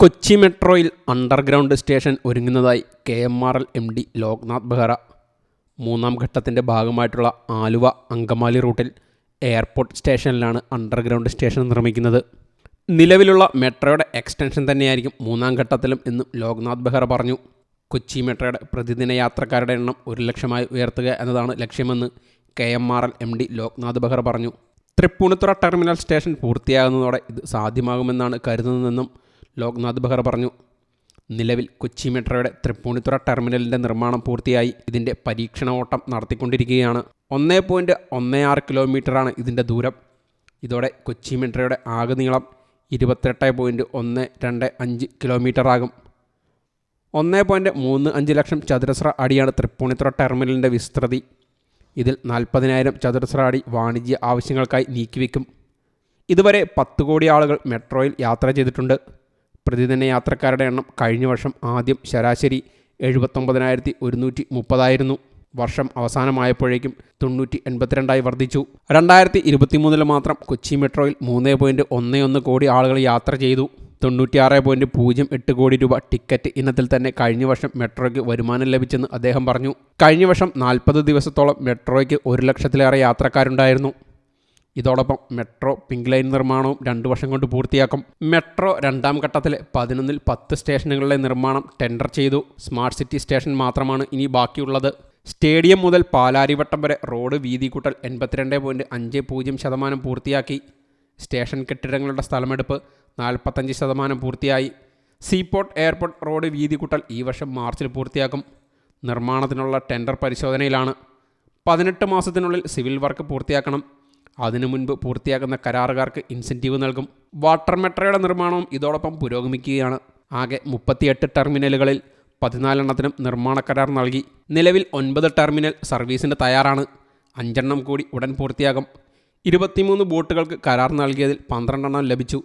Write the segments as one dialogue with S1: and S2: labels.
S1: കൊച്ചി മെട്രോയിൽ underground station ഒരുങ്ങുന്നതായി K M R L M D Loknath Behra. മൂന്നാം ഘട്ടത്തിന്റെ ഭാഗമായിട്ടുള്ള ആലുവ അങ്കമാലി റൂട്ടിൽ എയർപോർട്ട് സ്റ്റേഷനിലാണ് അണ്ടർഗ്രൗണ്ട് സ്റ്റേഷൻ നിർമ്മിക്കുന്നത്. നിലവിലുള്ള മെട്രോയുടെ എക്സ്റ്റൻഷൻ തന്നെയായിരിക്കും മൂന്നാം ഘട്ടത്തിലും എന്നും ലോക്നാഥ് ബെഹ്റ പറഞ്ഞു. കൊച്ചി മെട്രോയുടെ പ്രതിദിന യാത്രക്കാരുടെ എണ്ണം ഒരു ലക്ഷമായി ഉയർത്തുക എന്നതാണ് ലക്ഷ്യമെന്ന് K M R L M D Loknath Behra പറഞ്ഞു. തൃപ്പൂണിത്തുറ ടെർമിനൽ സ്റ്റേഷൻ പൂർത്തിയാകുന്നതോടെ ഇത് സാധ്യമാകുമെന്നാണ് കരുതുന്നതെന്നും ലോക്നാഥ് ബെഹ്റ പറഞ്ഞു. നിലവിൽ കൊച്ചി മെട്രോയുടെ തൃപ്പൂണിത്തുറ ടെർമിനലിന്റെ നിർമ്മാണം പൂർത്തിയായി. ഇതിന്റെ പരീക്ഷണ ഓട്ടം നടത്തിക്കൊണ്ടിരിക്കുകയാണ്. ഒന്നേ പോയിന്റ് ഒന്നേ ആറ് കിലോമീറ്ററാണ് ഇതിന്റെ ദൂരം. ഇതോടെ കൊച്ചി മെട്രോയുടെ ആകെ നീളം ഇരുപത്തെട്ട് പോയിന്റ് ഒന്ന് രണ്ട് അഞ്ച് കിലോമീറ്റർ ആകും ഒന്ന് പോയിന്റ് മൂന്ന് അഞ്ച് ലക്ഷം ചതുരശ്ര അടിയാണ് തൃപ്പൂണിത്തുറ ടെർമിനലിന്റെ വിസ്തൃതി. ഇതിൽ നാൽപ്പതിനായിരം ചതുരശ്ര അടി വാണിജ്യ ആവശ്യങ്ങൾക്കായി നീക്കിവെക്കും. ഇതുവരെ പത്ത് കോടി ആളുകൾ മെട്രോയിൽ യാത്ര ചെയ്തിട്ടുണ്ട്. പ്രതിദിന യാത്രക്കാരുടെ എണ്ണം കഴിഞ്ഞ വർഷം ആദ്യം ശരാശരി എഴുപത്തൊമ്പതിനായിരത്തി ഒരുന്നൂറ്റി മുപ്പതായിരുന്നു വർഷം അവസാനമായപ്പോഴേക്കും തൊണ്ണൂറ്റി എൺപത്തിരണ്ടായി വർദ്ധിച്ചു. രണ്ടായിരത്തി ഇരുപത്തിമൂന്നിൽ മാത്രം കൊച്ചി മെട്രോയിൽ മൂന്ന് പോയിന്റ് ഒന്ന് ഒന്ന് കോടി ആളുകൾ യാത്ര ചെയ്തു. തൊണ്ണൂറ്റിയാറ് പോയിന്റ് പൂജ്യം എട്ട് കോടി രൂപ ടിക്കറ്റ് ഇനത്തിൽ തന്നെ കഴിഞ്ഞ വർഷം മെട്രോയ്ക്ക് വരുമാനം ലഭിച്ചെന്ന് അദ്ദേഹം പറഞ്ഞു. കഴിഞ്ഞ വർഷം നാൽപ്പത് ദിവസത്തോളം മെട്രോയ്ക്ക് ഒരു ലക്ഷത്തിലേറെ യാത്രക്കാരുണ്ടായിരുന്നു. ഇതോടൊപ്പം മെട്രോ പിങ്ക് ലൈൻ നിർമ്മാണവും രണ്ട് വർഷം കൊണ്ട് പൂർത്തിയാക്കും. മെട്രോ രണ്ടാം ഘട്ടത്തിലെ പതിനൊന്നിൽ പത്ത് സ്റ്റേഷനുകളിലെ നിർമ്മാണം ടെൻഡർ ചെയ്തു. സ്മാർട്ട് സിറ്റി സ്റ്റേഷൻ മാത്രമാണ് ഇനി ബാക്കിയുള്ളത്. സ്റ്റേഡിയം മുതൽ പാലാരിവട്ടം വരെ റോഡ് വീതി കൂട്ടൽ എൺപത്തിരണ്ട് പോയിന്റ് അഞ്ച് പൂജ്യം ശതമാനം പൂർത്തിയാക്കി. സ്റ്റേഷൻ കെട്ടിടങ്ങളുടെ സ്ഥലമെടുപ്പ് നാൽപ്പത്തഞ്ച് ശതമാനം പൂർത്തിയായി. സീപോർട്ട് എയർപോർട്ട് റോഡ് വീതി കൂട്ടൽ ഈ വർഷം മാർച്ചിൽ പൂർത്തിയാക്കും. നിർമ്മാണത്തിനുള്ള ടെൻഡർ പരിശോധനയിലാണ്. പതിനെട്ട് മാസത്തിനുള്ളിൽ സിവിൽ വർക്ക് പൂർത്തിയാക്കണം. അതിനു മുൻപ് പൂർത്തിയാക്കുന്ന കരാറുകാർക്ക് ഇൻസെന്റീവ് നൽകും. വാട്ടർ മെട്രോയുടെ നിർമ്മാണവും ഇതോടൊപ്പം പുരോഗമിക്കുകയാണ്. ആകെ മുപ്പത്തിയെട്ട് ടെർമിനലുകളിൽ പതിനാലെണ്ണത്തിനും നിർമ്മാണ കരാർ നൽകി. നിലവിൽ ഒൻപത് ടെർമിനൽ സർവീസിന് തയ്യാറാണ്. അഞ്ചെണ്ണം കൂടി ഉടൻ പൂർത്തിയാകും. ഇരുപത്തിമൂന്ന് ബോട്ടുകൾക്ക് കരാർ നൽകിയതിൽ പന്ത്രണ്ടെണ്ണം ലഭിച്ചു.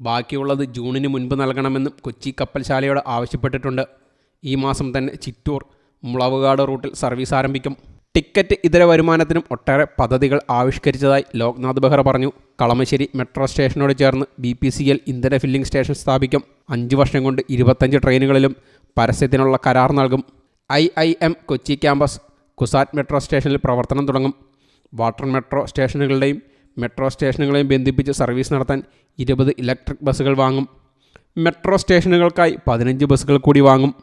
S1: ബാക്കിയുള്ളത് ജൂണിന് മുൻപ് നൽകണമെന്നും കൊച്ചി കപ്പൽശാലയോട് ആവശ്യപ്പെട്ടിട്ടുണ്ട്. ഈ മാസം തന്നെ ചിറ്റൂർ മുളവുകാട് റൂട്ടിൽ സർവീസ് ആരംഭിക്കും. ടിക്കറ്റ് ഇതര വരുമാനത്തിനും ഒട്ടേറെ പദ്ധതികൾ ആവിഷ്കരിച്ചതായി ലോക്നാഥ് ബെഹ്റ പറഞ്ഞു. കളമശ്ശേരി മെട്രോ സ്റ്റേഷനോട് ചേർന്ന് ബി പി സി എൽ ഇന്ധന ഫില്ലിംഗ് സ്റ്റേഷൻ സ്ഥാപിക്കും. അഞ്ച് വർഷം കൊണ്ട് ഇരുപത്തഞ്ച് ട്രെയിനുകളിലും പരസ്യത്തിനുള്ള കരാർ നൽകും. I I M Kochi campus CUSAT metro സ്റ്റേഷനിൽ പ്രവർത്തനം തുടങ്ങും. വാട്ടർ മെട്രോ സ്റ്റേഷനുകളുടെയും മെട്രോ സ്റ്റേഷനുകളെയും ബന്ധിപ്പിച്ച് സർവീസ് നടത്താൻ ഇരുപത് ഇലക്ട്രിക് ബസ്സുകൾ വാങ്ങും. മെട്രോ സ്റ്റേഷനുകൾക്കായി പതിനഞ്ച് ബസ്സുകൾ കൂടി വാങ്ങും.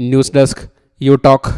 S1: News desk you talk